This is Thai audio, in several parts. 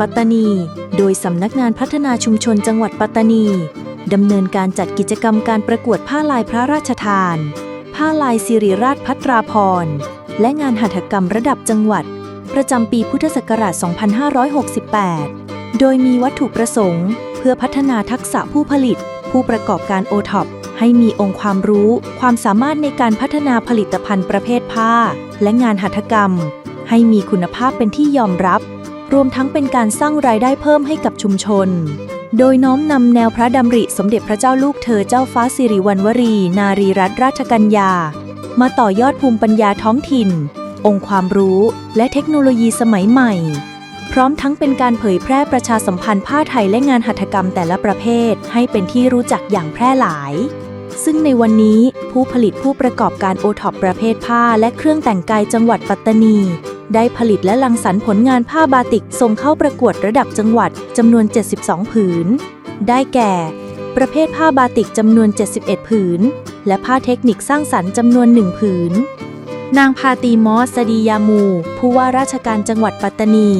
ปัตตานี โดยสำนักงานพัฒนาชุมชนจังหวัดปัตตานีดำเนินการจัดกิจกรรมการประกวดผ้าลายพระราชทาน ผ้าลายสิริราชพัตราพร และงานหัตถกรรมระดับจังหวัด ประจำปีพุทธศักราช 2568 โดยมีวัตถุประสงค์ เพื่อพัฒนาทักษะผู้ผลิต ผู้ประกอบการโอท็อปให้มีองค์ความรู้ ความสามารถในการพัฒนาผลิตภัณฑ์ประเภทผ้า และงานหัตถกรรม ให้มีคุณภาพเป็นที่ยอมรับ รวมทั้งเป็นการสร้างรายได้เพิ่มให้กับชุมชน โดยน้อมนำแนวพระดำริสมเด็จพระเจ้าลูกเธอเจ้าฟ้าสิริวัณวรี นารีรัตนราชกัญญา มาต่อยอดภูมิปัญญาท้องถิ่น องค์ความรู้และเทคโนโลยีสมัยใหม่ พร้อมทั้งเป็นการเผยแพร่ประชาสัมพันธ์ผ้าไทยและงานหัตถกรรมแต่ละประเภท ให้เป็นที่รู้จักอย่างแพร่หลายซึ่งในวันนี้ผู้ผลิตผู้ประกอบการโอท็อปประเภทผ้าและเครื่องแต่งกายจังหวัดปัตตานี ได้ผลิตและลังสรรค์ผลงานผ้าบาติกส่งเข้าประกวดระดับจังหวัดจำนวน 72 ผืน ได้แก่ ประเภทผ้าบาติกจำนวน 71 ผืน และผ้าเทคนิคสร้างสรรค์จำนวน 1 ผืน นางพาตีมอสสดียามู ผู้ว่าราชการจังหวัดปัตตานี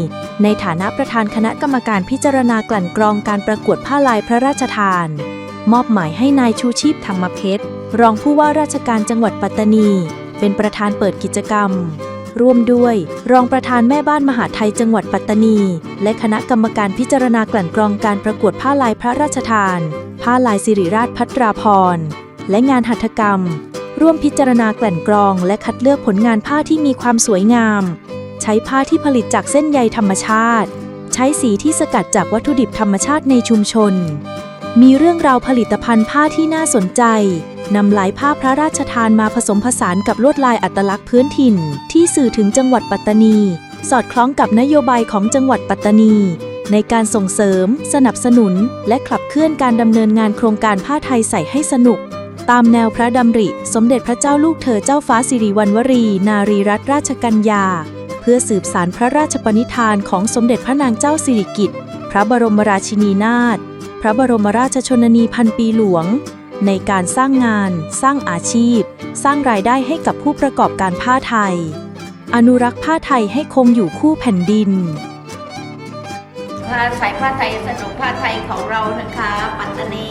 ในฐานะประธานคณะกรรมการพิจารณากลั่นกรองการประกวดผ้าลายพระราชทาน มอบหมายให้นายชูชีพธรรมเพชรรองผู้ว่าราชการจังหวัดปัตตานี เป็นประธานเปิดกิจกรรม ร่วมด้วย รองประธานแม่บ้านมหาไทยจังหวัดปัตตานี และคณะกรรมการพิจารณากลั่นกรองการประกวดผ้าลายพระราชทาน ผ้าลายสิริราชพัตราพร และงานหัตถกรรม ร่วมพิจารณากลั่นกรอง และคัดเลือกผลงานผ้าที่มีความสวยงาม ใช้ผ้าที่ผลิตจากเส้นใยธรรมชาติ ใช้สีที่สกัดจากวัตถุดิบธรรมชาติในชุมชน มีเรื่องราวผลิตภัณฑ์ผ้าที่น่าสนใจ นำลายผ้าพระราชทานมาผสมผสานกับลวดลายอัตลักษณ์พื้นถิ่น ที่สื่อถึงจังหวัดปัตตานี สอดคล้องกับนโยบายของจังหวัดปัตตานี ในการส่งเสริม สนับสนุน และขับเคลื่อนการดำเนินงานโครงการผ้าไทยใส่ให้สนุก ตามแนวพระดำริ สมเด็จพระเจ้าลูกเธอเจ้าฟ้าสิริวัณวรี นารีรัตนราชกัญญา เพื่อสืบสารพระราชปณิธานของสมเด็จพระนางเจ้าสิริกิติ์พระบรมราชินีนาถพระบรมราชชนนีพันปีหลวง ในการสร้างงาน สร้างอาชีพ สร้างรายได้ให้กับผู้ประกอบการผ้าไทย อนุรักษ์ผ้าไทยให้คงอยู่คู่แผ่นดินผ้าสายผ้าไทยสนุกผ้าไทยของเรานะคะ ปัตตานี